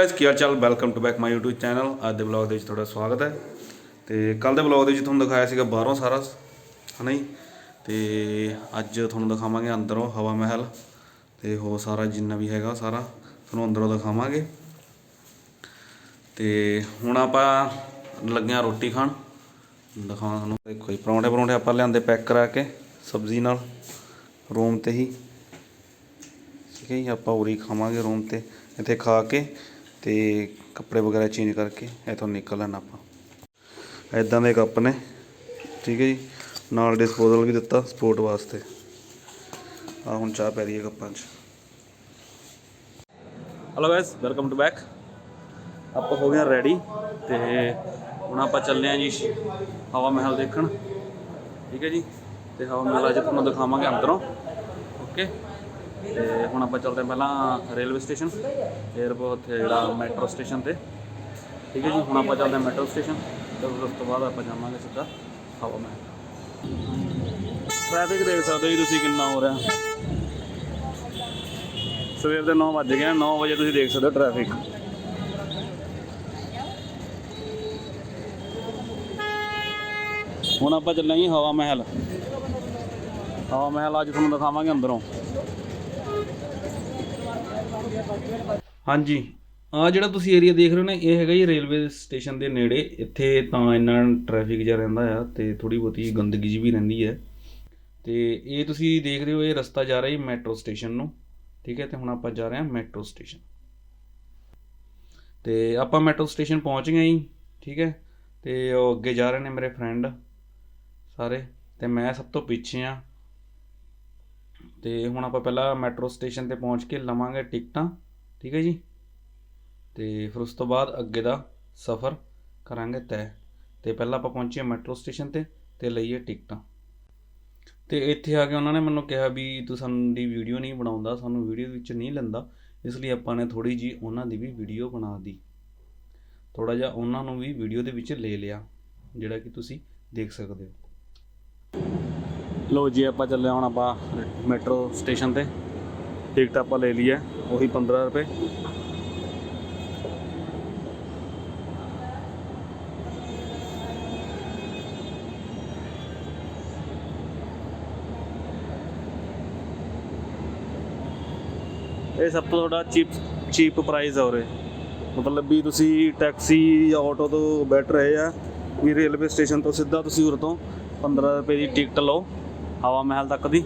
Hello guys ਕੀ ਹਾਲ ਚਾਲ? Welcome to back my YouTube channel ਅੱਜ ਦੇ ਵਲੌਗ ਦੇ ਵਿੱਚ ਤੁਹਾਡਾ ਸਵਾਗਤ ਹੈ। ਤੇ ਕੱਲ ਦੇ ਵਲੌਗ ਦੇ ਵਿੱਚ ਤੁਹਾਨੂੰ ਦਿਖਾਇਆ ਸੀਗਾ ਬਾਹਰੋਂ ਸਾਰਾ, ਹਨਾ ਜੀ? ਤੇ ਅੱਜ ਤੁਹਾਨੂੰ ਦਿਖਾਵਾਂਗੇ ਅੰਦਰੋਂ ਹਵਾ ਮਹਿਲ ਤੇ ਹੋਰ ਸਾਰਾ ਜਿੰਨਾ ਵੀ ਹੈਗਾ ਸਾਰਾ, ਤੁਹਾਨੂੰ ਅੰਦਰੋਂ ਦਿਖਾਵਾਂਗੇ। ਤੇ ਹੁਣ ਆਪਾਂ ਲੱਗਿਆ ਰੋਟੀ ਖਾਣ। ਦਿਖਾਵਾਂ ਤੁਹਾਨੂੰ। ਦੇਖੋ ਜੀ, ਪਰੌਂਠੇ ਪਰੌਂਠੇ ਆਪਾਂ ਲਿਆਂਦੇ ਪੈਕ ਕਰਾ ਕੇ, ਸਬਜ਼ੀ ਨਾਲ, ਰੂਮ ਤੇ ਹੀ। ਠੀਕ ਹੈ ਜੀ, ਆਪਾਂ ਉਰੀ ਖਾਵਾਂਗੇ ਰੂਮ ਤੇ। ਇੱਥੇ ਖਾ ਕੇ ਤੇ ਕੱਪੜੇ ਵਗੈਰਾ ਚੇਂਜ ਕਰਕੇ ਇੱਥੋਂ ਨਿਕਲ ਆਣਾ ਆਪਾਂ। ਐਦਾਂ ਦੇ ਕੱਪ ਨੇ ਠੀਕ ਹੈ ਜੀ? ਨਾਲ ਡਿਸਪੋਜ਼ਲ ਵੀ ਦਿੱਤਾ ਸਪੋਰਟ ਵਾਸਤੇ। ਆ ਹੁਣ ਚਾਹ ਪੈ ਰਹੀ ਹੈ ਕੱਪਾਂ 'ਚ। Hello guys welcome to back ਆਪਾਂ ਹੋ ਗਏ ਰੈਡੀ ਤੇ ਹੁਣ ਆਪਾਂ ਚੱਲਦੇ ਹਾਂ ਜੀ ਹਵਾ ਮਹਿਲ ਦੇਖਣ। ਠੀਕ ਹੈ ਜੀ? ਤੇ ਹਵਾ ਮਹਿਲ ਅੱਜ ਤੁਹਾਨੂੰ ਦਿਖਾਵਾਂਗੇ ਅੰਦਰੋਂ। ਓਕੇ ਤੇ ਹੁਣ ਆਪਾਂ ਚੱਲਦੇ ਹਾਂ ਪਹਿਲਾਂ ਰੇਲਵੇ ਸਟੇਸ਼ਨ ਫਿਰ ਉੱਥੇ ਜਿਹੜਾ ਮੈਟਰੋ ਸਟੇਸ਼ਨ ਤੇ। ਠੀਕ ਹੈ ਜੀ, ਹੁਣ ਆਪਾਂ ਚੱਲਦੇ ਹਾਂ ਮੈਟਰੋ ਸਟੇਸ਼ਨ ਤੇ ਉਸ ਤੋਂ ਬਾਅਦ ਆਪਾਂ ਜਾਵਾਂਗੇ ਸਿੱਧਾ ਹਵਾ ਮਹਿਲ। ਟ੍ਰੈਫਿਕ ਦੇਖ ਸਕਦੇ ਹੋ ਜੀ ਤੁਸੀਂ ਕਿੰਨਾ ਹੋ ਰਿਹਾ। ਸਵੇਰ ਦੇ 9 ਵੱਜ ਗਏ ਆ 9 ਵਜੇ ਤੁਸੀਂ ਦੇਖ ਸਕਦੇ ਹੋ ਟ੍ਰੈਫਿਕ ਹੁਣ ਆਪਾਂ ਚੱਲੇ ਜੀ ਹਵਾ ਮਹਿਲ। ਹਵਾ ਮਹਿਲ ਅੱਜ ਤੁਹਾਨੂੰ ਦਿਖਾਵਾਂਗੇ ਅੰਦਰੋਂ। ਹਾਂਜੀ। ਆ ਜਿਹੜਾ ਤੁਸੀਂ ਏਰੀਆ ਦੇਖ ਰਹੇ ਹੋ ਨਾ, ਇਹ ਹੈਗਾ ਜੀ ਰੇਲਵੇ ਸਟੇਸ਼ਨ ਦੇ ਨੇੜੇ। ਇੱਥੇ ਤਾਂ ਇੰਨਾ ਟ੍ਰੈਫਿਕ ਜਿਹਾ ਰਹਿੰਦਾ ਆ ਤੇ ਥੋੜੀ ਬਹੁਤੀ ਗੰਦਗੀ ਜਿਹੀ ਵੀ ਰਹਿੰਦੀ ਹੈ ਤੇ ਇਹ ਤੁਸੀਂ ਦੇਖ ਰਹੇ ਹੋ, ਇਹ ਰਸਤਾ ਜਾ ਰਿਹਾ ਜੀ ਮੈਟਰੋ ਸਟੇਸ਼ਨ ਨੂੰ। ਠੀਕ ਹੈ, ਤੇ ਹੁਣ ਆਪਾਂ ਜਾ ਰਹੇ ਹਾਂ ਮੈਟਰੋ ਸਟੇਸ਼ਨ ਤੇ ਆਪਾਂ ਮੈਟਰੋ ਸਟੇਸ਼ਨ ਪਹੁੰਚ ਗਏ ਜੀ, ਠੀਕ ਹੈ। ਤੇ ਉਹ ਅੱਗੇ ਜਾ ਰਹੇ ਨੇ ਮੇਰੇ ਫਰੈਂਡ ਸਾਰੇ। ਤੇ ਮੈਂ ਸਭ ਤੋਂ ਪਿੱਛੇ ਆ ਤੇ ਹੁਣ ਆਪਾਂ ਪਹਿਲਾਂ ਮੈਟਰੋ ਸਟੇਸ਼ਨ ਤੇ ਪਹੁੰਚ ਕੇ ਲਵਾਂਗੇ ਟਿਕਟਾਂ, ਠੀਕ ਹੈ ਜੀ? ਤੇ ਫਿਰ ਉਸ ਤੋਂ ਬਾਅਦ ਅੱਗੇ ਦਾ ਸਫ਼ਰ ਕਰਾਂਗੇ ਤੈਅ। ਤੇ ਪਹਿਲਾਂ ਆਪਾਂ ਪਹੁੰਚੇ ਮੈਟਰੋ ਸਟੇਸ਼ਨ ਤੇ ਤੇ ਲਈਏ ਟਿਕਟਾਂ। ਤੇ ਇੱਥੇ ਆ ਕੇ ਉਹਨਾਂ ਨੇ ਮੈਨੂੰ ਕਿਹਾ ਵੀ ਤੂੰ ਸਾਨੂੰ ਦੀ ਵੀਡੀਓ ਨਹੀਂ ਬਣਾਉਂਦਾ, ਸਾਨੂੰ ਵੀਡੀਓ ਵਿੱਚ ਨਹੀਂ ਲੈਂਦਾ। ਇਸ ਲਈ ਆਪਾਂ ਨੇ ਥੋੜੀ ਜੀ ਉਹਨਾਂ ਦੀ ਵੀ ਵੀਡੀਓ ਬਣਾ ਦੀ ਥੋੜਾ ਜਿਹਾ ਉਹਨਾਂ ਨੂੰ ਵੀ ਵੀਡੀਓ ਦੇ ਵਿੱਚ ਲੈ ਲਿਆ, ਜਿਹੜਾ ਕਿ ਤੁਸੀਂ ਦੇਖ ਸਕਦੇ ਹੋ। ਲੋ ਜੀ, ਆਪਾਂ ਚੱਲੇ ਹੁਣ ਆਪਾਂ ਮੈਟਰੋ ਸਟੇਸ਼ਨ ਤੇ। ਟਿਕਟ ਆਪਾਂ ਲੈ ਲਈ ਹੈ ਉਹੀ 15 ਰੁਪਏ। ਇਹ ਸਭ ਤੋਂ ਤੁਹਾਡਾ ਚੀਪ ਚੀਪ ਪ੍ਰਾਈਸ ਹੈ ਉਰੇ। ਮਤਲਬ ਵੀ ਤੁਸੀਂ ਟੈਕਸੀ ਜਾਂ ਆਟੋ ਤੋਂ ਬੈਟਰ ਹੈ ਆ। ਵੀ ਰੇਲਵੇ ਸਟੇਸ਼ਨ ਤੋਂ ਸਿੱਧਾ ਤੁਸੀਂ ਉਰੇ ਤੋਂ 15 ਰੁਪਏ ਦੀ ਟਿਕਟ ਲਓ। ਹਵਾ ਮਹਿਲ ਤੱਕ ਦੀ।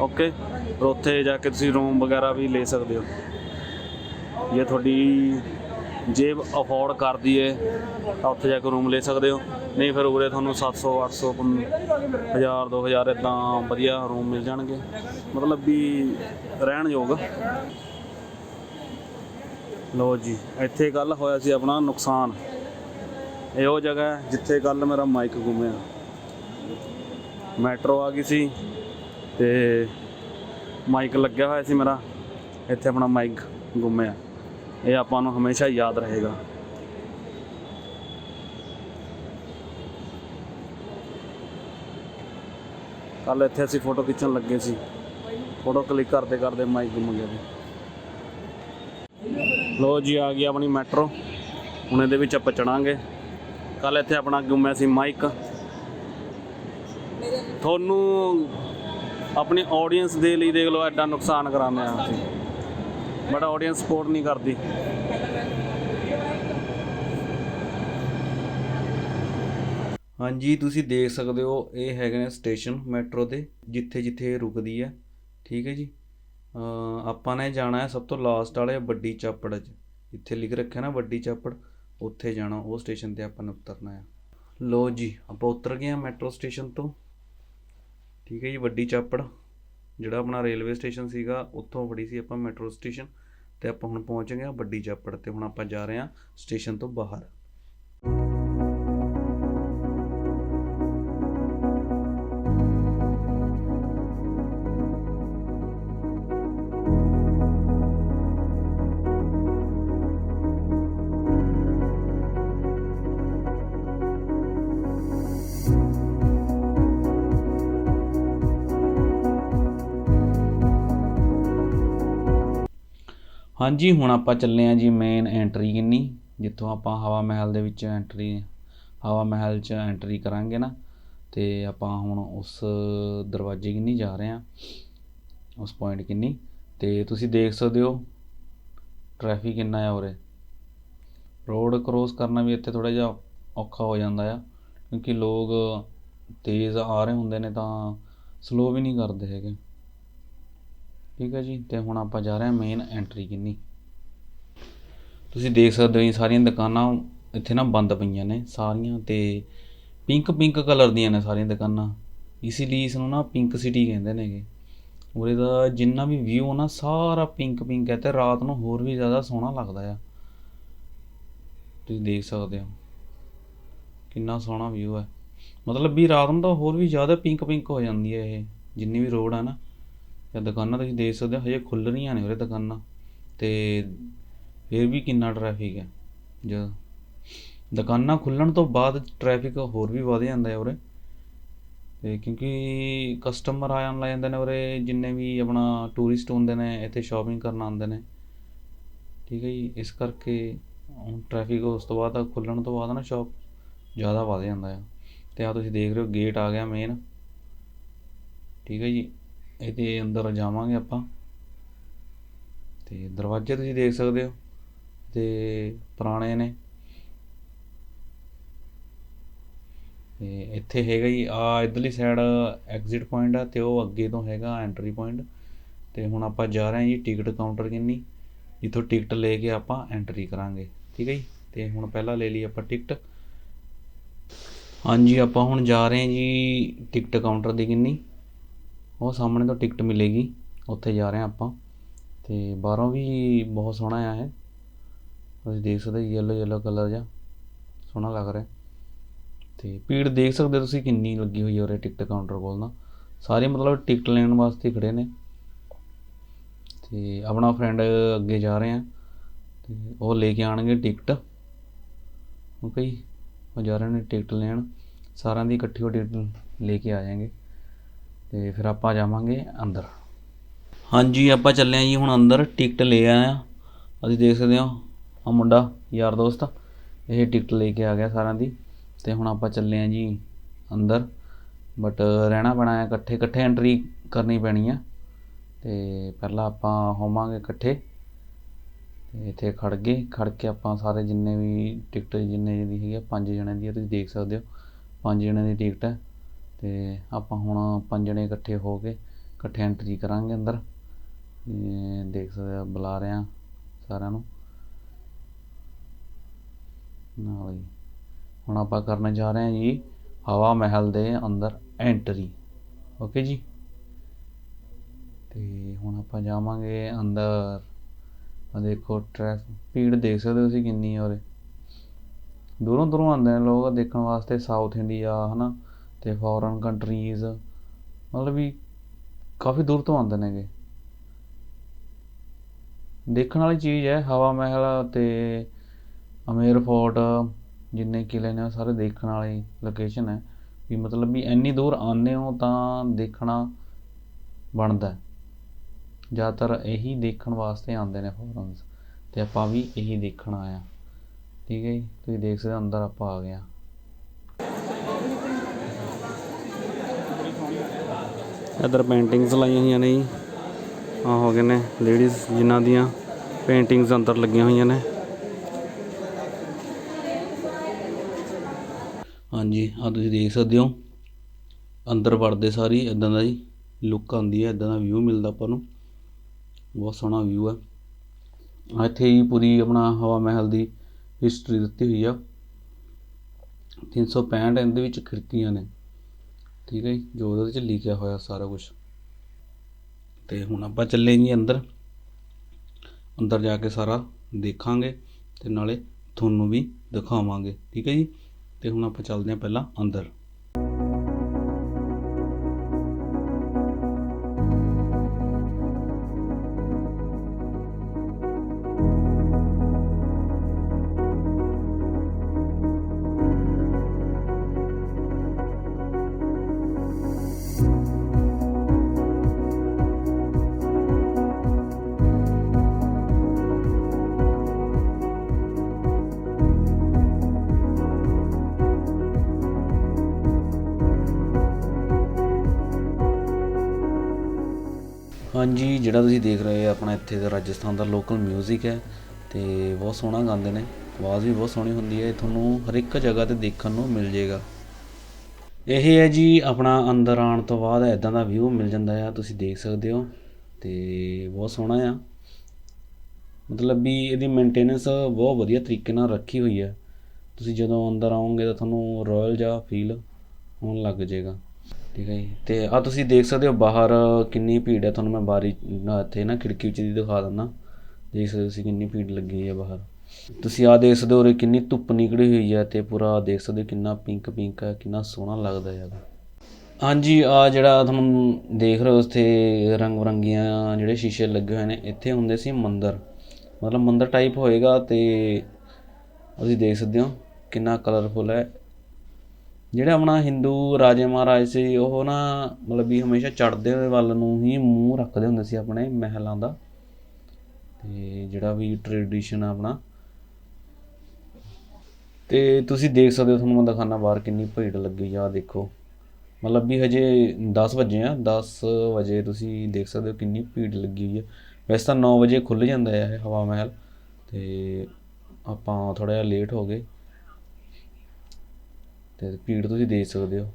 ਓਕੇ ਫਿਰ ਉੱਥੇ ਜਾ ਕੇ ਤੁਸੀਂ ਰੂਮ ਵਗੈਰਾ ਵੀ ਲੈ ਸਕਦੇ ਹੋ। ਜੇ ਤੁਹਾਡੀ ਜੇਬ ਅਫੋਰਡ ਕਰਦੀ ਏ, ਤਾਂ ਉੱਥੇ ਜਾ ਕੇ ਰੂਮ ਲੈ ਸਕਦੇ ਹੋ। ਨਹੀਂ ਫਿਰ ਉਰੇ ਤੁਹਾਨੂੰ 700 800 1000 2000 ਇਦਾਂ ਵਧੀਆ ਰੂਮ ਮਿਲ ਜਾਣਗੇ। ਮਤਲਬ ਵੀ ਰਹਿਣ ਯੋਗ। ਲੋ ਜੀ, ਇੱਥੇ ਕੱਲ ਹੋਇਆ ਸੀ ਆਪਣਾ ਨੁਕਸਾਨ। ਇਹ ਉਹ ਜਗ੍ਹਾ ਜਿੱਥੇ ਕੱਲ ਮੇਰਾ ਮਾਈਕ ਗੁੰਮਿਆ। ਮੈਟਰੋ ਆ ਗਈ ਸੀ ਤੇ ਮਾਈਕ ਲੱਗਿਆ ਹੋਇਆ ਸੀ ਮੇਰਾ। ਇੱਥੇ ਆਪਣਾ ਮਾਈਕ ਗੁੰਮਿਆ। ਇਹ ਆਪਾਂ ਨੂੰ ਹਮੇਸ਼ਾ ਯਾਦ ਰਹੇਗਾ। ਕੱਲ ਇੱਥੇ ਅਸੀਂ ਫੋਟੋ ਖਿੱਚਣ ਲੱਗੇ ਸੀ। ਫੋਟੋ ਕਲਿੱਕ ਕਰਦੇ ਕਰਦੇ ਮਾਈਕ ਗੁੰਮ ਗਿਆ ਜੀ। ਲੋ ਜੀ, ਆ ਗਈ ਆਪਣੀ ਮੈਟਰੋ। ਹੁਣ ਇਹਦੇ ਵਿੱਚ ਆਪਾਂ ਚੜਾਂਗੇ। ਕੱਲ ਇੱਥੇ ਆਪਣਾ ਗੁੰਮਿਆ ਸੀ ਮਾਈਕ ਤੁਹਾਨੂੰ ਆਪਣੀ ਆਡੀਅנס ਦੇ ਲਈ ਦੇਖ ਲਓ ਐਡਾ ਨੁਕਸਾਨ ਕਰਾਉਂਦੇ ਆ ਅਸੀਂ। ਬਟ ਆਡੀਅנס ਸਪੋਰਟ ਨਹੀਂ ਕਰਦੀ। ਹਾਂਜੀ, ਤੁਸੀਂ ਦੇਖ ਸਕਦੇ ਹੋ, ਇਹ ਹੈਗੇ ਨੇ ਸਟੇਸ਼ਨ ਮੈਟਰੋ ਦੇ ਜਿੱਥੇ ਜਿੱਥੇ ਰੁਕਦੀ ਹੈ ਠੀਕ ਹੈ ਜੀ? ਆਪਾਂ ਨੇ ਜਾਣਾ ਹੈ ਸਭ ਤੋਂ ਲਾਸਟ ਵਾਲੇ ਵੱਡੀ ਚਾਪੜ 'ਚ। ਇੱਥੇ ਲਿਖ ਰੱਖਿਆ ਨਾ ਵੱਡੀ ਚਾਪੜ, ਉੱਥੇ ਜਾਣਾ, ਉਹ ਸਟੇਸ਼ਨ ਤੇ ਆਪਾਂ ਨੇ ਉਤਰਨਾ ਹੈ ਲੋ ਜੀ, ਆਪਾਂ ਉਤਰ ਗਏ ਹਾਂ ਮੈਟਰੋ ਸਟੇਸ਼ਨ ਤੋਂ। ਠੀਕ ਹੈ ਜੀ, ਵੱਡੀ ਚਾਪੜ, ਜਿਹੜਾ ਆਪਣਾ ਰੇਲਵੇ ਸਟੇਸ਼ਨ ਸੀਗਾ, ਉੱਥੋਂ ਫੜੀ ਸੀ ਆਪਾਂ ਮੈਟਰੋ ਸਟੇਸ਼ਨ ਤੇ ਆਪਾਂ ਹੁਣ ਪਹੁੰਚ ਗਏ ਹਾਂ ਵੱਡੀ ਚਾਪੜ ਤੇ ਹੁਣ ਆਪਾਂ ਜਾ ਰਹੇ ਹਾਂ ਸਟੇਸ਼ਨ ਤੋਂ ਬਾਹਰ। ਹਾਂਜੀ, ਹੁਣ ਆਪਾਂ ਚੱਲੇ ਆ ਜੀ ਮੇਨ ਐਂਟਰੀ ਕਿੰਨੀ? ਜਿੱਥੋਂ ਆਪਾਂ ਹਵਾ ਮਹਿਲ ਦੇ ਵਿੱਚ ਐਂਟਰੀ ਹਵਾ ਮਹਿਲ 'ਚ ਐਂਟਰੀ ਕਰਾਂਗੇ ਨਾ, ਤੇ ਆਪਾਂ ਹੁਣ ਉਸ ਦਰਵਾਜ਼ੇ ਕਿੰਨੀ ਜਾ ਰਹੇ ਆ, ਉਸ ਪੁਆਇੰਟ ਕਿੰਨੀ? ਤੇ ਤੁਸੀਂ ਦੇਖ ਸਕਦੇ ਹੋ ਟ੍ਰੈਫਿਕ ਕਿੰਨਾ ਆ ਉਰੇ। ਰੋਡ ਕ੍ਰੋਸ ਕਰਨਾ ਵੀ ਇੱਥੇ ਥੋੜਾ ਜਿਹਾ ਔਖਾ ਹੋ ਜਾਂਦਾ ਆ, ਕਿਉਂਕਿ ਲੋਕ ਤੇਜ਼ ਆ ਰਹੇ ਹੁੰਦੇ ਨੇ ਤਾਂ ਸਲੋ ਵੀ ਨਹੀਂ ਕਰਦੇ ਹੈਗੇ। ਠੀਕ ਹੈ ਜੀ, ਤੇ ਹੁਣ ਆਪਾਂ ਜਾ ਰਹੇ ਹਾਂ ਮੇਨ ਐਂਟਰੀ ਕਿੰਨੀ। ਤੁਸੀਂ ਦੇਖ ਸਕਦੇ ਹੋ ਜੀ, ਸਾਰੀਆਂ ਦੁਕਾਨਾਂ ਇੱਥੇ ਨਾ ਬੰਦ ਪਈਆਂ ਨੇ, ਸਾਰੀਆਂ ਤੇ ਪਿੰਕ ਪਿੰਕ ਕਲਰ ਦੀਆਂ ਨੇ ਸਾਰੀਆਂ ਦੁਕਾਨਾਂ। ਇਸ ਲਈ ਇਸ ਨੂੰ ਨਾ ਪਿੰਕ ਸਿਟੀ ਕਹਿੰਦੇ ਨੇਗੇ ਉਰੇ ਦਾ ਜਿੰਨਾ ਵੀ ਵਿਊ ਨਾ, ਸਾਰਾ ਪਿੰਕ ਪਿੰਕ ਹੈ ਤੇ ਰਾਤ ਨੂੰ ਹੋਰ ਵੀ ਜ਼ਿਆਦਾ ਸੋਹਣਾ ਲੱਗਦਾ ਆ। ਤੁਸੀਂ ਦੇਖ ਸਕਦੇ ਹੋ, ਕਿੰਨਾ ਸੋਹਣਾ ਵਿਊ ਹੈ ਮਤਲਬ ਵੀ ਰਾਤ ਨੂੰ ਤਾਂ ਹੋਰ ਵੀ ਜ਼ਿਆਦਾ ਪਿੰਕ ਪਿੰਕ ਹੋ ਜਾਂਦੀ ਹੈ ਇਹ, ਜਿੰਨੀ ਵੀ ਰੋਡ ਆ ਨਾ। ਜਾਂ ਦੁਕਾਨਾਂ ਤੁਸੀਂ ਦੇਖ ਸਕਦੇ ਹੋ, ਹਜੇ ਖੁੱਲ ਰਹੀਆਂ ਨੇ ਉਰੇ ਦੁਕਾਨਾਂ। ਤੇ ਫਿਰ ਵੀ ਕਿੰਨਾ ਟ੍ਰੈਫਿਕ ਹੈ ਜਦੋਂ ਦੁਕਾਨਾਂ ਖੁੱਲਣ ਤੋਂ ਬਾਅਦ ਟ੍ਰੈਫਿਕ ਹੋਰ ਵੀ ਵਧ ਜਾਂਦਾ ਹੈ ਉਰੇ। ਤੇ ਕਿਉਂਕਿ ਕਸਟਮਰ ਆ ਜਾਣ ਲੱਗ ਜਾਂਦੇ ਨੇ ਉਰੇ, ਜਿੰਨੇ ਵੀ ਆਪਣਾ ਟੂਰਿਸਟ ਹੁੰਦੇ ਨੇ, ਇੱਥੇ ਸ਼ਾਪਿੰਗ ਕਰਨ ਆਉਂਦੇ ਨੇ। ਠੀਕ ਹੈ ਜੀ, ਇਸ ਕਰਕੇ ਹੁਣ ਟ੍ਰੈਫਿਕ ਉਸ ਤੋਂ ਬਾਅਦ ਖੁੱਲਣ ਤੋਂ ਬਾਅਦ ਨਾ ਸ਼ਾਪ ਜ਼ਿਆਦਾ ਵਧ ਜਾਂਦਾ ਆ ਤੇ ਆ ਤੁਸੀਂ ਦੇਖ ਰਹੇ ਹੋ ਗੇਟ ਆ ਗਿਆ ਮੇਨ ਠੀਕ ਹੈ ਜੀ। ਇਹਦੇ ਅੰਦਰ ਜਾਵਾਂਗੇ ਆਪਾਂ। ਤੇ ਦਰਵਾਜ਼ੇ ਤੁਸੀਂ ਦੇਖ ਸਕਦੇ ਹੋ, ਤੇ ਪੁਰਾਣੇ ਨੇ। ਤੇ ਇੱਥੇ ਹੈਗਾ ਜੀ, ਆ ਇਧਰਲੀ ਸਾਈਡ ਐਗਜ਼ਿਟ ਪੁਆਇੰਟ ਆ ਤੇ ਉਹ ਅੱਗੇ ਤੋਂ ਹੈਗਾ ਐਂਟਰੀ ਪੁਆਇੰਟ ਤੇ ਹੁਣ ਆਪਾਂ ਜਾ ਰਹੇ ਹਾਂ ਜੀ ਟਿਕਟ ਕਾਊਂਟਰ ਕਿੰਨੀ, ਜਿੱਥੋਂ ਟਿਕਟ ਲੈ ਕੇ ਆਪਾਂ ਐਂਟਰੀ ਕਰਾਂਗੇ। ਠੀਕ ਹੈ ਜੀ? ਤੇ ਹੁਣ ਪਹਿਲਾਂ ਲੈ ਲਈ ਆਪਾਂ ਟਿਕਟ ਹਾਂਜੀ, ਆਪਾਂ ਹੁਣ ਜਾ ਰਹੇ ਹਾਂ ਜੀ ਟਿਕਟ ਕਾਊਂਟਰ ਦੀ ਕਿੰਨੀ। ਉਹ ਸਾਹਮਣੇ ਤੋਂ ਟਿਕਟ ਮਿਲੇਗੀ, ਉੱਥੇ ਜਾ ਰਹੇ ਹਾਂ ਆਪਾਂ। ਤੇ ਬਾਹਰੋਂ ਵੀ ਬਹੁਤ ਸੋਹਣਾ ਆ ਇਹ। ਤੁਸੀਂ ਦੇਖ ਸਕਦੇ ਯੈਲੋ ਯੈਲੋ ਕਲਰ ਜਿਹਾ। ਸੋਹਣਾ ਲੱਗ ਰਿਹਾ। ਤੇ ਭੀੜ ਦੇਖ ਸਕਦੇ ਹੋ ਤੁਸੀਂ ਕਿੰਨੀ ਲੱਗੀ ਹੋਈ ਹੈ ਉਰੇ ਟਿਕਟ ਕਾਊਂਟਰ ਕੋਲ ਨਾ। ਸਾਰੇ ਮਤਲਬ ਟਿਕਟ ਲੈਣ ਵਾਸਤੇ ਖੜੇ ਨੇ। ਤੇ ਆਪਣਾ ਫਰੈਂਡ ਅੱਗੇ ਜਾ ਰਹੇ ਆ। ਤੇ ਉਹ ਲੈ ਕੇ ਆਣਗੇ ਟਿਕਟ। ਓਕੇ ਉਹ ਜਾ ਰਹੇ ਨੇ ਟਿਕਟ ਲੈਣ। ਸਾਰਿਆਂ ਦੀ ਇਕੱਠੀ ਹੋ ਟਿਕਟ ਲੈ ਕੇ ਆ ਜਾਣਗੇ। ਤੇ ਫਿਰ ਆਪਾਂ ਜਾਵਾਂਗੇ ਅੰਦਰ। ਹਾਂਜੀ, ਆਪਾਂ ਚੱਲੇ ਆ ਜੀ ਹੁਣ ਅੰਦਰ ਟਿਕਟ ਲੈ ਆਏ ਆ ਅਸੀਂ ਦੇਖ ਸਕਦੇ ਹਾਂ ਆ ਮੁੰਡਾ, ਯਾਰ ਦੋਸਤ, ਇਹ ਟਿਕਟ ਲੈ ਕੇ ਆ ਗਿਆ ਸਾਰਿਆਂ ਦੀ। ਤੇ ਹੁਣ ਆਪਾਂ ਚੱਲੇ ਆ ਜੀ ਅੰਦਰ। ਬਟ ਰਹਿਣਾ ਪੈਣਾ ਹੈ ਇਕੱਠੇ ਇਕੱਠੇ ਐਂਟਰੀ ਕਰਨੀ ਪੈਣੀ ਆ। ਤੇ ਪਹਿਲਾਂ ਆਪਾਂ ਹੋਵਾਂਗੇ ਇਕੱਠੇ। ਤੇ ਇੱਥੇ ਖੜ ਗਏ, ਖੜ ਕੇ ਆਪਾਂ ਸਾਰੇ ਜਿੰਨੇ ਵੀ ਟਿਕਟ ਜਿੰਨੇ ਦੀ ਹੈਗੀ ਆ, ਪੰਜ ਜਣਿਆਂ ਦੀ ਆ, ਤੁਸੀਂ ਦੇਖ ਸਕਦੇ ਹੋ। ਪੰਜ ਜਣਿਆਂ ਦੀ ਟਿਕਟ ਹੈ। ਤੇ ਆਪਾਂ ਹੁਣ ਪੰਜ ਜਣੇ ਇਕੱਠੇ ਹੋ ਕੇ ਇਕੱਠੇ ਐਂਟਰੀ ਕਰਾਂਗੇ ਅੰਦਰ। ਦੇਖ ਸਕਦੇ ਹੋ ਬੁਲਾ ਰਹੇ ਆ ਸਾਰਿਆਂ ਨੂੰ। ਨਾ ਬਈ ਹੁਣ ਆਪਾਂ ਕਰਨ ਜਾ ਰਹੇ ਹਾਂ ਜੀ, ਹਵਾ ਮਹਿਲ ਦੇ ਅੰਦਰ ਐਂਟਰੀ ਓਕੇ ਜੀ? ਤੇ ਹੁਣ ਆਪਾਂ ਜਾਵਾਂਗੇ ਅੰਦਰ। ਆ ਦੇਖੋ ਟ੍ਰੈਫਿਕ ਭੀੜ ਦੇਖ ਸਕਦੇ ਹੋ ਤੁਸੀਂ ਕਿੰਨੀ ਹੈ ਉਰੇ। ਦੂਰੋਂ ਦੂਰੋਂ ਆਉਂਦੇ ਨੇ ਲੋਕ ਦੇਖਣ ਵਾਸਤੇ ਸਾਊਥ ਇੰਡੀਆ ਹਨਾ? ਅਤੇ ਫੋਰਨ ਕੰਟਰੀਜ਼ ਮਤਲਬ ਵੀ ਕਾਫੀ ਦੂਰ ਤੋਂ ਆਉਂਦੇ ਨੇਗੇ। ਦੇਖਣ ਵਾਲੀ ਚੀਜ਼ ਹੈ, ਹਵਾ ਮਹਿਲ ਅਤੇ ਅਮੇਰ ਫੋਰਟ, ਜਿੰਨੇ ਕਿਲੇ ਨੇ ਉਹ ਸਾਰੇ ਦੇਖਣ ਵਾਲੀ ਲੋਕੇਸ਼ਨ ਹੈ। ਵੀ ਮਤਲਬ ਵੀ ਇੰਨੀ ਦੂਰ ਆਉਂਦੇ ਹੋ ਤਾਂ ਦੇਖਣਾ ਬਣਦਾ ਹੈ। ਜ਼ਿਆਦਾਤਰ ਇਹੀ ਦੇਖਣ ਵਾਸਤੇ ਆਉਂਦੇ ਨੇ ਫੋਰਨਸ ਤੇ ਆਪਾਂ ਵੀ ਇਹੀ ਦੇਖਣ ਆਇਆ ਠੀਕ ਹੈ ਜੀ? ਤੁਸੀਂ ਦੇਖ ਸਕਦੇ ਹੋ, ਅੰਦਰ ਆਪਾਂ ਆ ਗਏ ਹਾਂ। ਇੱਧਰ ਪੇਂਟਿੰਗਸ ਲਾਈਆਂ ਹੋਈਆਂ ਨੇ ਜੀ। ਆ ਹੋ ਗਏ ਨੇ ਲੇਡੀਜ਼ ਜਿਨ੍ਹਾਂ ਦੀਆਂ ਪੇਂਟਿੰਗਸ ਅੰਦਰ ਲੱਗੀਆਂ ਹੋਈਆਂ ਨੇ। ਹਾਂਜੀ ਆ ਤੁਸੀਂ ਦੇਖ ਸਕਦੇ ਹੋ। ਅੰਦਰ ਵੜਦੇ ਸਾਰੀ ਇਦਾਂ ਦਾ ਜੀ ਲੁੱਕ ਆਉਂਦੀ ਹੈ ਇਦਾਂ ਦਾ ਵਿਊ ਮਿਲਦਾ ਆਪਾਂ ਨੂੰ। ਬਹੁਤ ਸੋਹਣਾ ਵਿਊ ਹੈ। ਆ ਇੱਥੇ ਹੀ ਪੂਰੀ ਆਪਣਾ ਹਵਾ ਮਹਿਲ ਦੀ ਹਿਸਟਰੀ ਦਿੱਤੀ ਹੋਈ ਆ। 365 ਇਹਦੇ ਵਿੱਚ ਖਿੜਕੀਆਂ ਨੇ। ਠੀਕ ਹੈ ਜੀ, ਜੋ ਉਹਦੇ ਵਿੱਚ ਲਿਖਿਆ ਹੋਇਆ ਸਾਰਾ ਕੁਝ ਤੇ ਹੁਣ ਆਪਾਂ ਚੱਲੇ ਜੀ ਅੰਦਰ। ਅੰਦਰ ਜਾ ਕੇ ਸਾਰਾ ਦੇਖਾਂਗੇ ਤੇ ਨਾਲੇ ਤੁਹਾਨੂੰ ਵੀ ਦਿਖਾਵਾਂਗੇ। ਠੀਕ ਹੈ ਜੀ? ਤੇ ਹੁਣ ਆਪਾਂ ਚੱਲਦੇ ਹਾਂ ਪਹਿਲਾਂ ਅੰਦਰ। ਹਾਂਜੀ, ਜਿਹੜਾ ਤੁਸੀਂ ਦੇਖ ਰਹੇ ਹੋ, ਆਪਣਾ ਇੱਥੇ ਦਾ ਰਾਜਸਥਾਨ ਦਾ ਲੋਕਲ 뮤직 ਹੈ ਤੇ ਬਹੁਤ ਸੋਹਣਾ ਗਾਉਂਦੇ ਨੇ। ਆਵਾਜ਼ ਵੀ ਬਹੁਤ ਸੋਹਣੀ ਹੁੰਦੀ ਹੈ ਤੁਹਾਨੂੰ ਹਰ ਇੱਕ ਜਗ੍ਹਾ ਤੇ ਦੇਖਣ ਨੂੰ ਮਿਲ ਜੇਗਾ ਇਹ ਹੈ ਜੀ, ਆਪਣਾ ਅੰਦਰ ਆਉਣ ਤੋਂ ਬਾਅਦ ਐਦਾਂ ਦਾ ਵਿਊ ਮਿਲ ਜਾਂਦਾ ਆ, ਤੁਸੀਂ ਦੇਖ ਸਕਦੇ ਹੋ ਤੇ ਬਹੁਤ ਸੋਹਣਾ ਆ। ਮਤਲਬ ਵੀ ਇਹਦੀ ਮੇਨਟੇਨੈਂਸ ਬਹੁਤ ਵਧੀਆ ਤਰੀਕੇ ਨਾਲ ਰੱਖੀ ਹੋਈ ਹੈ। ਤੁਸੀਂ ਜਦੋਂ ਅੰਦਰ ਆਓਗੇ ਤਾਂ ਤੁਹਾਨੂੰ ਰਾਇਲ ਜਿਹਾ ਫੀਲ ਹੋਣ ਲੱਗ ਜਾਏਗਾ। ਠੀਕ ਹੈ ਜੀ। ਤੇ ਆ ਤੁਸੀਂ ਦੇਖ ਸਕਦੇ ਹੋ ਬਾਹਰ ਕਿੰਨੀ ਭੀੜ ਹੈ। ਤੁਹਾਨੂੰ ਮੈਂ ਬਾਰੀ ਇੱਥੇ ਨਾ ਖਿੜਕੀ ਵਿੱਚ ਦੀ ਦਿਖਾ ਦਿੰਦਾ। ਦੇਖ ਸਕਦੇ ਹੋ ਤੁਸੀਂ ਕਿੰਨੀ ਭੀੜ ਲੱਗੀ ਹੈ ਬਾਹਰ। ਤੁਸੀਂ ਆ ਦੇਖ ਸਕਦੇ ਹੋ ਉਰੇ ਕਿੰਨੀ ਧੁੱਪ ਨਿਕਲੀ ਹੋਈ ਹੈ ਤੇ ਪੂਰਾ ਦੇਖ ਸਕਦੇ ਹੋ ਕਿੰਨਾ ਪਿੰਕ ਪਿੰਕ ਹੈ, ਕਿੰਨਾ ਸੋਹਣਾ ਲੱਗਦਾ ਹੈ ਹਾਂਜੀ ਆ ਜਿਹੜਾ ਤੁਹਾਨੂੰ ਦੇਖ ਰਹੇ ਹੋ ਉੱਥੇ ਰੰਗ ਬਰੰਗੀਆਂ ਜਿਹੜੇ ਸ਼ੀਸ਼ੇ ਲੱਗੇ ਹੋਏ ਨੇ, ਇੱਥੇ ਹੁੰਦੇ ਸੀ ਮੰਦਰ। ਮਤਲਬ ਮੰਦਰ ਟਾਈਪ ਹੋਏਗਾ ਤੇ ਤੁਸੀਂ ਦੇਖ ਸਕਦੇ ਹੋ ਕਿੰਨਾ ਕਲਰਫੁਲ ਹੈ। ਜਿਹੜੇ ਆਪਣਾ ਹਿੰਦੂ ਰਾਜੇ ਮਹਾਰਾਜ ਸੀ, ਉਹ ਨਾ ਮਤਲਬ ਵੀ ਹਮੇਸ਼ਾ ਚੜ੍ਹਦੇ ਵੱਲ ਨੂੰ ਹੀ ਮੂੰਹ ਰੱਖਦੇ ਹੁੰਦੇ ਸੀ ਆਪਣੇ ਮਹਿਲਾਂ ਦਾ। ਤੇ ਜਿਹੜਾ ਵੀ ਟ੍ਰੈਡੀਸ਼ਨ ਆ ਆਪਣਾ। ਤੇ ਤੁਸੀਂ ਦੇਖ ਸਕਦੇ ਹੋ, ਤੁਹਾਨੂੰ ਮੈਂ ਦਿਖਾਣਾ ਬਾਹਰ ਕਿੰਨੀ ਭੀੜ ਲੱਗੀ ਆ ਦੇਖੋ। ਮਤਲਬ ਵੀ ਹਜੇ 10 ਵਜੇ ਆ 10 ਵਜੇ ਤੁਸੀਂ ਦੇਖ ਸਕਦੇ ਹੋ ਕਿੰਨੀ ਭੀੜ ਲੱਗੀ ਹੋਈ ਆ। ਵੈਸੇ ਤਾਂ 9 ਵਜੇ ਖੁੱਲ ਜਾਂਦਾ ਹੈ ਇਹ ਹਵਾ ਮਹਿਲ, ਤੇ ਆਪਾਂ ਥੋੜਾ ਜਿਹਾ ਲੇਟ ਹੋ ਗਏ। ਤੇ ਭੀੜ ਤੁਸੀਂ ਦੇਖ ਸਕਦੇ ਹੋ।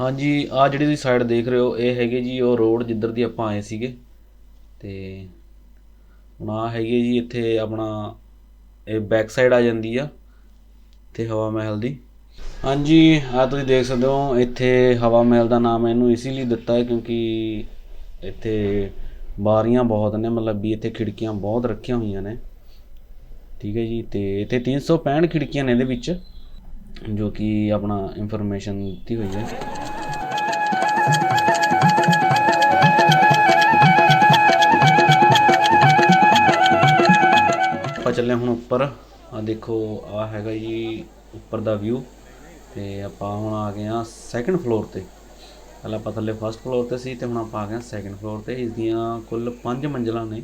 ਹਾਂਜੀ ਆ ਜਿਹੜੀ ਤੁਸੀਂ ਸਾਈਡ ਦੇਖ ਰਹੇ ਹੋ, ਇਹ ਹੈਗੇ ਜੀ ਉਹ ਰੋਡ ਜਿੱਧਰ ਦੀ ਆਪਾਂ ਆਏ ਸੀਗੇ। ਹੁਣ ਆ ਹੈਗੀ ਹੈ ਜੀ ਇੱਥੇ ਆਪਣਾ, ਇਹ ਬੈਕ ਸਾਈਡ ਆ ਜਾਂਦੀ ਆ ਤੇ ਹਵਾ ਮਹਿਲ ਦੀ। ਹਾਂਜੀ ਆ ਤੁਸੀਂ ਦੇਖ ਸਕਦੇ ਹੋ, ਇੱਥੇ ਹਵਾ ਮਹਿਲ ਦਾ ਨਾਮ ਇਹਨੂੰ ਇਸੇ ਲਈ ਦਿੱਤਾ ਹੈ ਕਿਉਂਕਿ ਇੱਥੇ ਬਾਰੀਆਂ ਬਹੁਤ ਨੇ, ਮਤਲਬ ਵੀ ਇੱਥੇ ਖਿੜਕੀਆਂ ਬਹੁਤ ਰੱਖੀਆਂ ਹੋਈਆਂ ਨੇ। ਠੀਕ ਹੈ ਜੀ, ਤੇ ਇੱਥੇ 365 ਖਿੜਕੀਆਂ ਨੇ ਇਹਦੇ ਵਿੱਚ, ਜੋ ਕਿ ਆਪਣਾ ਇਨਫੋਰਮੇਸ਼ਨ ਦਿੱਤੀ ਹੋਈ ਹੈ। ਆਪਾਂ ਚੱਲੇ ਹੁਣ ਉੱਪਰ। ਆ ਦੇਖੋ ਆ ਹੈਗਾ ਜੀ ਉੱਪਰ ਦਾ ਵਿਊ ਤੇ ਆਪਾਂ ਹੁਣ ਆ ਗਏ ਆ ਸੈਕੰਡ ਫਲੋਰ ਤੇ। ਪਹਿਲਾਂ ਆਪਾਂ ਥੱਲੇ ਫਸਟ ਫਲੋਰ ਤੇ ਸੀ ਤੇ ਹੁਣ ਆਪਾਂ ਆ ਗਏ ਆ ਸੈਕੰਡ ਫਲੋਰ ਤੇ। ਇਸ ਦੀਆਂ ਕੁੱਲ 5 ਮੰਜ਼ਲਾਂ ਨੇ।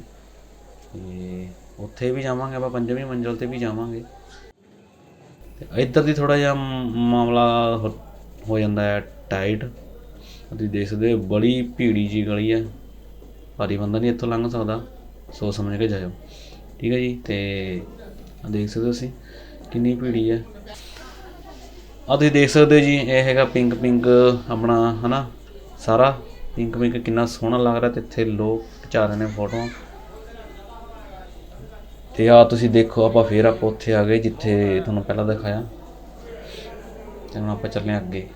ਤੇ ਉੱਥੇ ਵੀ ਜਾਵਾਂਗੇ ਆਪਾਂ, ਪੰਜਵੀਂ ਮੰਜ਼ਲ ਤੇ ਵੀ ਜਾਵਾਂਗੇ। ਤੇ ਇੱਧਰ ਦੀ ਥੋੜਾ ਜਿਹਾ ਮਾਮਲਾ ਹੋ- ਹੋ ਜਾਂਦਾ ਹੈ ਟਾਈਟ ਤੁਸੀਂ ਦੇਖ ਸਕਦੇ ਹੋ, ਬੜੀ ਭੀੜੀ ਜੀ ਗਲੀ ਹੈ। ਭਾਰੀ ਬੰਦਾ ਨਹੀਂ ਇੱਥੋਂ ਲੰਘ ਸਕਦਾ। ਸੋਚ ਸਮਝ ਕੇ ਜਾਇਓ। ਠੀਕ ਹੈ ਜੀ, ਤੇ ਦੇਖ ਸਕਦੇ ਹੋ ਤੁਸੀਂ, ਕਿੰਨੀ ਭੀੜੀ ਹੈ। ਆ ਤੁਸੀਂ ਦੇਖ ਸਕਦੇ ਹੋ ਜੀ, ਇਹ ਹੈਗਾ ਪਿੰਕ ਪਿੰਕ ਆਪਣਾ, ਹਨਾ, ਸਾਰਾ। ਪਿੰਕ ਪਿੰਕ ਕਿੰਨਾ ਸੋਹਣਾ ਲੱਗ ਰਿਹਾ, ਤੇ ਇੱਥੇ ਲੋਕ ਖਿਚਾ ਰਹੇ ਨੇ ਫੋਟੋਆਂ ਤੇ ਆ ਤੁਸੀਂ ਦੇਖੋ, ਆਪਾਂ ਫੇਰ ਆਪਾਂ ਉੱਥੇ ਆ ਗਏ, ਜਿੱਥੇ ਤੁਹਾਨੂੰ ਪਹਿਲਾਂ ਦਿਖਾਇਆ। ਤੇ ਹੁਣ ਆਪਾਂ ਚੱਲੇ ਹਾਂ ਅੱਗੇ।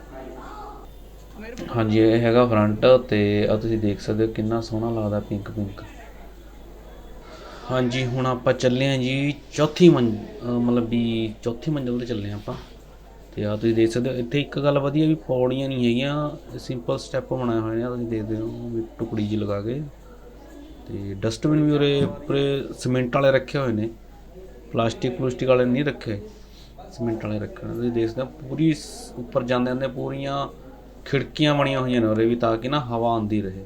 ਹਾਂਜੀ, ਇਹ ਹੈਗਾ ਫਰੰਟ ਤੇ ਆ ਤੁਸੀਂ ਦੇਖ ਸਕਦੇ ਹੋ ਕਿੰਨਾ ਸੋਹਣਾ ਲੱਗਦਾ ਪਿੰਕ ਪਿੰਕ ਹਾਂਜੀ, ਹੁਣ ਆਪਾਂ ਚੱਲੇ ਹਾਂ ਜੀ ਚੌਥੀ ਮੰਜ਼ ਮਤਲਬ ਵੀ ਚੌਥੀ ਮੰਜ਼ਿਲ ਤੇ ਚੱਲੇ ਹਾਂ ਆਪਾਂ। ਤੇ ਆ ਤੁਸੀਂ ਦੇਖ ਸਕਦੇ ਹੋ, ਇੱਥੇ ਇੱਕ ਗੱਲ ਵਧੀਆ ਵੀ ਪੌੜੀਆਂ ਨਹੀਂ ਹੈਗੀਆਂ ਸਿੰਪਲ ਸਟੈਪ ਬਣਾਏ ਹੋਏ ਨੇ ਤੁਸੀਂ ਦੇਖਦੇ ਹੋ, ਵੀ ਟੁਕੜੀ ਜੀ ਲਗਾ ਕੇ। ਤੇ ਡਸਟਬਿਨ ਵੀ ਉਰੇ ਪੂਰੇ ਸੀਮੈਂਟ ਵਾਲੇ ਰੱਖੇ ਹੋਏ ਨੇ। ਪਲਾਸਟਿਕ, ਪਲੂਸਟਿਕ ਵਾਲੇ ਨਹੀਂ ਰੱਖੇ ਸੀਮੈਂਟ ਵਾਲੇ ਰੱਖੇ ਨੇ ਤੁਸੀਂ ਦੇਖ ਸਕਦੇ ਹੋ, ਪੂਰੀ ਸ- ਉੱਪਰ ਜਾਂਦੇ ਜਾਂਦੇ ਪੂਰੀਆਂ ਖਿੜਕੀਆਂ ਬਣੀਆਂ ਹੋਈਆਂ ਨੇ ਉਰੇ ਵੀ, ਤਾਂ ਕਿ ਨਾ ਹਵਾ ਆਉਂਦੀ ਰਹੇ।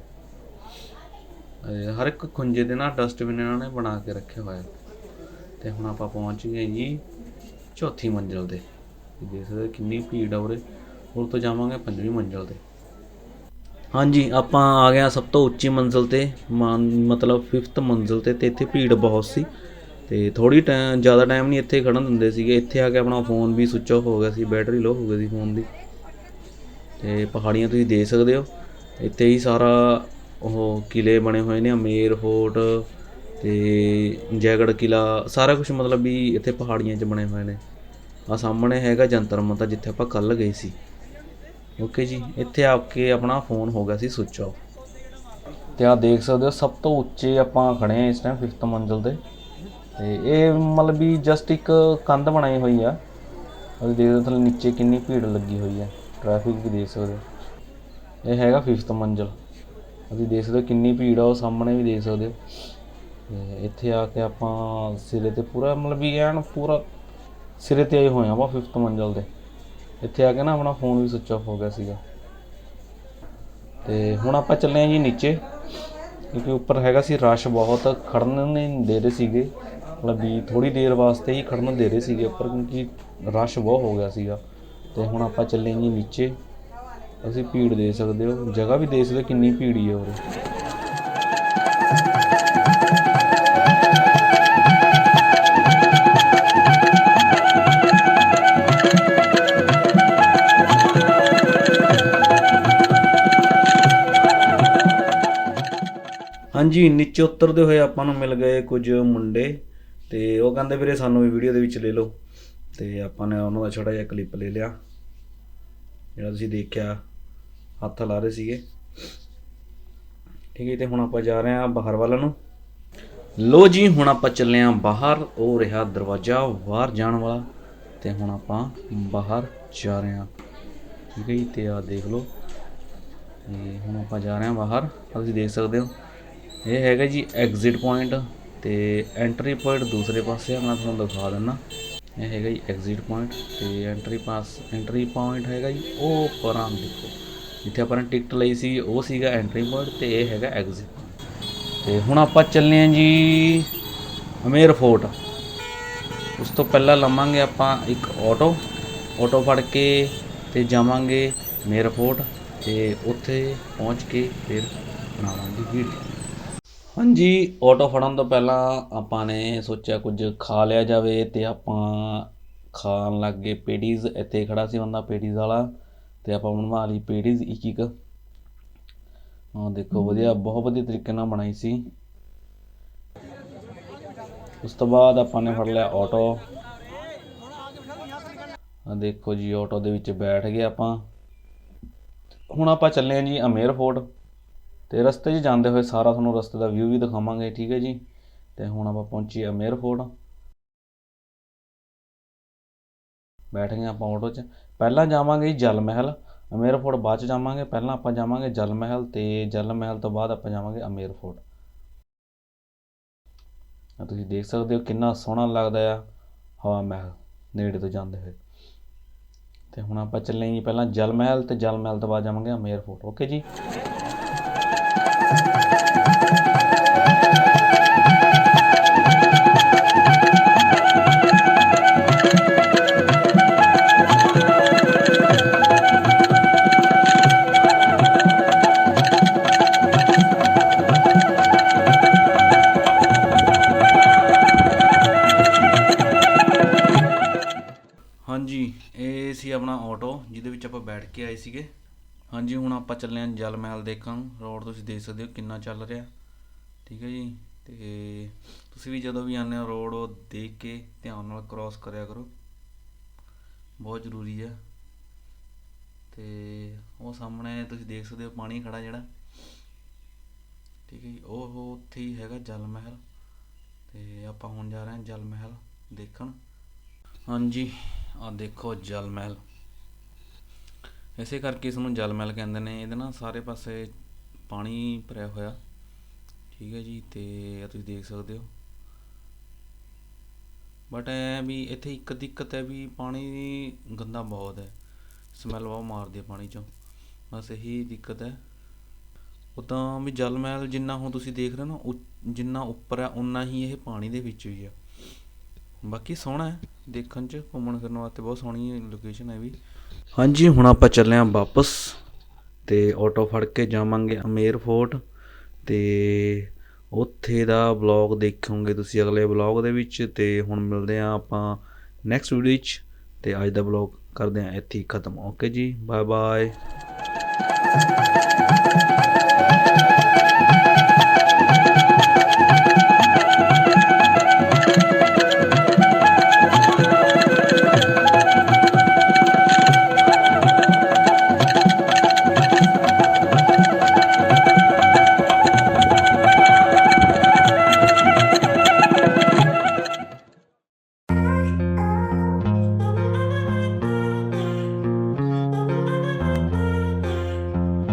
ਹਰ ਇੱਕ ਖੁੰਝੇ ਦੇ ਨਾਲ ਡਸਟਬਿਨ ਇਹਨਾਂ ਨੇ ਬਣਾ ਕੇ ਰੱਖਿਆ ਹੋਇਆ ਤੇ ਹੁਣ ਆਪਾਂ ਪਹੁੰਚ ਗਏ ਜੀ ਚੌਥੀ ਮੰਜ਼ਿਲ ਤੇ। ਦੇਖ ਸਕਦੇ ਕਿੰਨੀ ਭੀੜ ਆ ਉਰੇ। ਹੋਰ ਤੋਂ ਜਾਵਾਂਗੇ ਪੰਜਵੀਂ ਮੰਜ਼ਿਲ ਤੇ। ਹਾਂਜੀ, ਆਪਾਂ ਆ ਗਏ ਹਾਂ ਸਭ ਤੋਂ ਉੱਚੀ ਮੰਜ਼ਿਲ ਤੇ। ਮਾਨ- ਮਤਲਬ 5th ਮੰਜ਼ਿਲ ਤੇ ਤੇ ਇੱਥੇ ਭੀੜ ਬਹੁਤ ਸੀ। ਤੇ ਥੋੜੀ ਟਾਈਮ ਜ਼ਿਆਦਾ ਟਾਈਮ ਨਹੀਂ ਇੱਥੇ ਖੜਨ ਦਿੰਦੇ ਸੀਗੇ। ਇੱਥੇ ਆ ਕੇ ਆਪਣਾ ਫੋਨ ਵੀ ਸੁੱਚ ਆਫ ਹੋ ਗਿਆ ਸੀ ਬੈਟਰੀ ਲੋ ਹੋ ਗਈ ਸੀ ਫੋਨ ਦੀ। ਤੇ ਪਹਾੜੀਆਂ ਤੁਸੀਂ ਦੇਖ ਸਕਦੇ ਹੋ। ਇੱਥੇ ਹੀ ਸਾਰਾ ਉਹ ਕਿਲੇ ਬਣੇ ਹੋਏ ਨੇ, ਅਮੇਰ ਫੋਰਟ ਅਤੇ ਜੈਗੜ ਕਿਲਾ ਸਾਰਾ ਕੁਛ ਮਤਲਬ ਵੀ ਇੱਥੇ ਪਹਾੜੀਆਂ 'ਚ ਬਣੇ ਹੋਏ ਨੇ। ਆਹ ਸਾਹਮਣੇ ਹੈਗਾ ਜੰਤਰ ਮੰਤਰ ਜਿੱਥੇ ਆਪਾਂ ਕੱਲ੍ਹ ਗਏ ਸੀ। ਓਕੇ ਜੀ, ਇੱਥੇ ਆ ਕੇ ਆਪਣਾ ਫੋਨ ਹੋ ਗਿਆ ਸੀ ਸੁੱਚ ਆਫ ਤੇ ਆ ਦੇਖ ਸਕਦੇ ਹੋ, ਸਭ ਤੋਂ ਉੱਚੇ ਆਪਾਂ ਖੜੇ ਆ ਇਸ ਟਾਈਮ 5th ਮੰਜ਼ਿਲ ਤੇ। ਤੇ ਇਹ ਮਤਲਬ ਵੀ ਜਸਟ ਇੱਕ ਕੰਧ ਬਣਾਈ ਹੋਈ ਆ। ਉਹ ਦੇਖ ਸਕਦੇ ਥੱਲੇ ਨੀਚੇ ਕਿੰਨੀ ਭੀੜ ਲੱਗੀ ਹੋਈ ਆ। ਟ੍ਰੈਫਿਕ ਵੀ ਦੇਖ ਸਕਦੇ ਹੋ। ਇਹ ਹੈਗਾ 5th ਮੰਜ਼ਿਲ। ਤੁਸੀਂ ਦੇਖ ਸਕਦੇ ਹੋ ਕਿੰਨੀ ਭੀੜ ਆ, ਉਹ ਸਾਹਮਣੇ ਵੀ ਦੇਖ ਸਕਦੇ ਹੋ। ਤੇ ਇੱਥੇ ਆ ਕੇ ਆਪਾਂ ਸਿਰੇ ਤੇ ਪੂਰਾ, ਮਤਲਬ ਵੀ ਐਨ ਪੂਰਾ ਸਿਰੇ ਤੇ ਆਏ ਹੋਏ ਆ ਆਪਾਂ 5th ਮੰਜ਼ਿਲ ਤੇ। ਇੱਥੇ ਆ ਕੇ ਨਾ ਆਪਣਾ ਫੋਨ ਵੀ ਸੁੱਚ ਆਫ ਹੋ ਗਿਆ ਸੀਗਾ। ਤੇ ਹੁਣ ਆਪਾਂ ਚੱਲੇ ਆ ਜੀ ਨੀਚੇ, ਕਿਉਂਕਿ ਉੱਪਰ ਹੈਗਾ ਸੀ ਰਸ਼ ਬਹੁਤ, ਖੜਨ ਨਹੀਂ ਦੇ ਰਹੇ ਸੀਗੇ। ਮਤਲਬ ਵੀ ਥੋੜੀ ਦੇਰ ਵਾਸਤੇ ਹੀ ਖੜਨ ਦੇ ਰਹੇ ਸੀਗੇ ਉੱਪਰ, ਕਿਉਂਕਿ ਰਸ਼ ਬਹੁਤ ਹੋ ਗਿਆ ਸੀਗਾ। ਤੇ ਹੁਣ ਆਪਾਂ ਚੱਲੇ ਜੀ ਨੀਚੇ। ਅਸੀਂ ਭੀੜ ਦੇ ਸਕਦੇ ਹੋ, ਜਗ੍ਹਾ ਵੀ ਦੇ ਸਕਦੇ ਕਿੰਨੀ ਭੀੜ ਹੀ ਹੈ ਉਰੇ। ਹਾਂਜੀ, ਨੀਚੇ ਉਤਰਦੇ ਹੋਏ ਆਪਾਂ ਨੂੰ ਮਿਲ ਗਏ ਕੁਝ ਮੁੰਡੇ ਤੇ ਉਹ ਕਹਿੰਦੇ ਵੀਰੇ ਸਾਨੂੰ ਵੀ ਵੀਡੀਓ ਦੇ ਵਿੱਚ ਲੈ ਲਓ ਤੇ ਆਪਾਂ ਨੇ ਉਹਨਾਂ ਦਾ ਛੋਟਾ ਜਿਹਾ ਕਲਿੱਪ ਲੈ ਲਿਆ। ਜਿਹੜਾ ਤੁਸੀਂ ਦੇਖਿਆ ਹੱਥ ਲਾ ਰਹੇ ਸੀਗੇ। ਠੀਕ ਹੈ ਤੇ ਹੁਣ ਆਪਾਂ ਜਾ ਰਹੇ ਹਾਂ ਬਾਹਰ ਵੱਲ ਨੂੰ। ਲੋ ਜੀ, ਹੁਣ ਆਪਾਂ ਚੱਲੇ ਹਾਂ ਬਾਹਰ, ਉਹ ਰਿਹਾ ਦਰਵਾਜ਼ਾ ਬਾਹਰ ਜਾਣ ਵਾਲਾ, ਤੇ ਹੁਣ ਆਪਾਂ ਬਾਹਰ ਜਾ ਰਹੇ ਹਾਂ। ਠੀਕ ਹੈ ਜੀ, ਤੇ ਆ ਦੇਖ ਲਓ। ਤੇ ਹੁਣ ਆਪਾਂ ਜਾ ਰਹੇ ਹਾਂ ਬਾਹਰ, ਤੁਸੀਂ ਦੇਖ ਸਕਦੇ ਹੋ। ਇਹ ਹੈਗਾ ਜੀ ਐਗਜ਼ਿਟ ਪੁਆਇੰਟ ਤੇ ਐਂਟਰੀ ਪੁਆਇੰਟ ਦੂਸਰੇ ਪਾਸੇ ਆ, ਮੈਂ ਤੁਹਾਨੂੰ ਦਿਖਾ ਦਿੰਦਾ। ਇਹ ਹੈਗਾ ਜੀ ਐਗਜ਼ਿਟ ਪੁਆਇੰਟ ਤੇ ਐਂਟਰੀ ਪਾਸ ਐਂਟਰੀ ਪੁਆਇੰਟ ਹੈਗਾ ਜੀ, ਉਹ ਪਰਾਂ ਦੇਖੋ। ਜਿੱਥੇ ਆਪਾਂ ਨੇ ਟਿਕਟ ਲਈ ਸੀ, ਉਹ ਸੀਗਾ ਐਂਟਰੀ ਪੁਆਇੰਟ ਤੇ ਇਹ ਹੈਗਾ ਐਗਜ਼ਿਟ ਪੁਆਇੰਟ ਤੇ ਹੁਣ ਆਪਾਂ ਚੱਲੇ ਹਾਂ ਜੀ ਅਮੇਰ ਫੋਰਟ। ਉਸ ਤੋਂ ਪਹਿਲਾਂ ਲਵਾਂਗੇ ਆਪਾਂ ਇੱਕ ਆਟੋ ਆਟੋ ਫੜ ਕੇ ਤੇ ਜਾਵਾਂਗੇ ਮੇਰ ਫੋਰਟ ਤੇ ਉੱਥੇ ਪਹੁੰਚ ਕੇ ਫਿਰ ਬਣਾਵਾਂਗੇ ਵੀਡੀਓ। ਹਾਂਜੀ ਆਟੋ ਫੜਨ ਤੋਂ ਪਹਿਲਾਂ ਆਪਾਂ ਨੇ ਸੋਚਿਆ ਕੁਝ ਖਾ ਲਿਆ ਜਾਵੇ ਤੇ ਆਪਾਂ ਖਾਣ ਲੱਗ ਗਏ ਪੇਡੀਜ਼ ਇੱਥੇ ਖੜਾ ਸੀ ਬੰਦਾ ਪੇਡੀਜ਼ ਵਾਲਾ। ਤੇ ਆਪਾਂ ਬਣਵਾ ਲਈ ਪੇੜੀਜ਼ ਇੱਕ ਇੱਕ ਆਹ ਦੇਖੋ, ਵਧੀਆ, ਬਹੁਤ ਵਧੀਆ ਤਰੀਕੇ ਨਾਲ ਬਣਾਈ ਸੀ। ਉਸ ਤੋਂ ਬਾਅਦ ਆਪਾਂ ਨੇ ਫੜ ਲਿਆ ਆਟੋ ਆ ਦੇਖੋ ਜੀ ਆਟੋ ਦੇ ਵਿੱਚ ਬੈਠ ਗਏ ਆਪਾਂ। ਹੁਣ ਆਪਾਂ ਚੱਲੇ ਹਾਂ ਜੀ ਅਮੇਰ ਫੋਰਟ ਤੇ ਰਸਤੇ 'ਚ ਜਾਂਦੇ ਹੋਏ ਸਾਰਾ ਤੁਹਾਨੂੰ ਰਸਤੇ ਦਾ ਵਿਊ ਵੀ ਦਿਖਾਵਾਂਗੇ, ਠੀਕ ਹੈ ਜੀ? ਤੇ ਹੁਣ ਆਪਾਂ ਪਹੁੰਚੀ ਅਮੇਰ ਫੋਰਟ। ਬੈਠ ਗਏ ਆਪਾਂ ਆਟੋ 'ਚ। ਪਹਿਲਾਂ ਜਾਵਾਂਗੇ ਜੀ ਜਲ ਮਹਿਲ ਅਮੇਰ ਫੋਰਟ ਬਾਅਦ 'ਚ ਜਾਵਾਂਗੇ, ਪਹਿਲਾਂ ਆਪਾਂ ਜਾਵਾਂਗੇ ਜਲ ਮਹਿਲ ਤੇ ਜਲ ਮਹਿਲ ਤੋਂ ਬਾਅਦ ਆਪਾਂ ਜਾਵਾਂਗੇ ਅਮੇਰ ਫੋਰਟ ਆ ਤੁਸੀਂ ਦੇਖ ਸਕਦੇ ਹੋ ਕਿੰਨਾ ਸੋਹਣਾ ਲੱਗਦਾ ਆ ਹਵਾ ਮਹਿਲ, ਨੇੜੇ ਤੋਂ ਜਾਂਦੇ ਹੋਏ। ਤੇ ਹੁਣ ਆਪਾਂ ਚੱਲੇ ਜੀ ਪਹਿਲਾਂ ਜਲ ਮਹਿਲ ਤੇ ਜਲ ਮਹਿਲ ਤੋਂ ਬਾਅਦ ਜਾਵਾਂਗੇ ਅਮੇਰ ਫੋਰਟ ਓਕੇ ਜੀ? ਹਾਂਜੀ, ਇਹ ਸੀ ਆਪਣਾ ਆਟੋ ਜਿਹਦੇ ਵਿੱਚ ਆਪਾਂ ਬੈਠ ਕੇ ਆਏ ਸੀਗੇ। ਹਾਂਜੀ, ਹੁਣ ਆਪਾਂ ਚੱਲੇ ਹਾਂ ਜਲ ਮਹਿਲ ਦੇਖਣ। ਰੋਡ ਤੁਸੀਂ ਦੇਖ ਸਕਦੇ ਹੋ ਕਿੰਨਾ ਚੱਲ ਰਿਹਾ। ਠੀਕ ਹੈ ਜੀ? ਤੇ ਤੁਸੀਂ ਵੀ ਜਦੋਂ ਵੀ ਆਉਂਦੇ ਹੋ ਰੋਡ ਉਹ ਦੇਖ ਕੇ ਧਿਆਨ ਨਾਲ ਕ੍ਰਾਸ ਕਰਿਆ ਕਰੋ। ਬਹੁਤ ਜ਼ਰੂਰੀ ਹੈ ਤੇ ਉਹ ਸਾਹਮਣੇ ਤੁਸੀਂ ਦੇਖ ਸਕਦੇ ਹੋ ਪਾਣੀ ਖੜਾ ਜਿਹੜਾ। ਠੀਕ ਹੈ ਜੀ? ਉਹ ਉਹ ਉੱਥੇ ਹੀ ਹੈਗਾ ਜਲ ਮਹਿਲ। ਤੇ ਆਪਾਂ ਹੁਣ ਜਾ ਰਹੇ ਹਾਂ ਜਲ ਮਹਿਲ ਦੇਖਣ। ਹਾਂਜੀ। ਆਹ ਦੇਖੋ ਜਲ ਮਹਿਲ ਇਸੇ ਕਰਕੇ ਇਸ ਨੂੰ ਜਲ ਮਹਿਲ ਕਹਿੰਦੇ ਨੇ। ਇਹਦੇ ਨਾਲ ਸਾਰੇ ਪਾਸੇ ਪਾਣੀ ਭਰਿਆ ਹੋਇਆ। ਠੀਕ ਹੈ ਜੀ, ਤੇ ਤੁਸੀਂ ਦੇਖ ਸਕਦੇ ਹੋ। ਬਟ ਐ ਵੀ ਇੱਥੇ ਇੱਕ ਦਿੱਕਤ ਹੈ ਵੀ ਪਾਣੀ ਗੰਦਾ ਬਹੁਤ ਹੈ। ਸਮੈਲ ਬਹੁਤ ਮਾਰਦੀ ਹੈ ਪਾਣੀ ਚੋਂ। ਬਸ ਇਹੀ ਦਿੱਕਤ ਹੈ। ਉਦਾਂ ਵੀ ਜਲ ਮਹਿਲ ਜਿੰਨਾ ਹੁਣ ਤੁਸੀਂ ਦੇਖ ਰਹੇ ਹੋ ਨਾ, ਉ- ਜਿੰਨਾ ਉੱਪਰ ਹੈ, ਉਨਾ ਹੀ ਇਹ ਪਾਣੀ ਦੇ ਵਿੱਚ ਵੀ ਹੈ। ਬਾਕੀ ਸੋਹਣਾ ਹੈ, ਦੇਖਣ 'ਚ, ਘੁੰਮਣ ਫਿਰਨ ਵਾਸਤੇ ਬਹੁਤ ਸੋਹਣੀ ਲੋਕੇਸ਼ਨ ਹੈ ਵੀ। ਹਾਂਜੀ, ਹੁਣ ਆਪਾਂ ਚੱਲੇ ਹਾਂ ਵਾਪਸ ਤੇ ਆਟੋ ਫੜ ਕੇ ਜਾਵਾਂਗੇ ਅਮੇਰ ਫੋਰਟ ਤੇ ਉੱਥੇ ਦਾ ਵਲੌਗ ਦੇਖੋਗੇ ਤੁਸੀਂ ਅਗਲੇ ਵਲੌਗ ਦੇ ਵਿੱਚ ਤੇ ਹੁਣ ਮਿਲਦੇ ਹਾਂ ਆਪਾਂ ਨੈਕਸਟ ਵੀਡੀਓ 'ਚ ਤੇ ਅੱਜ ਦਾ ਵਲੌਗ ਕਰਦੇ ਹਾਂ ਇੱਥੇ ਹੀ ਖਤਮ। ਓਕੇ ਜੀ ਬਾਏ ਬਾਏ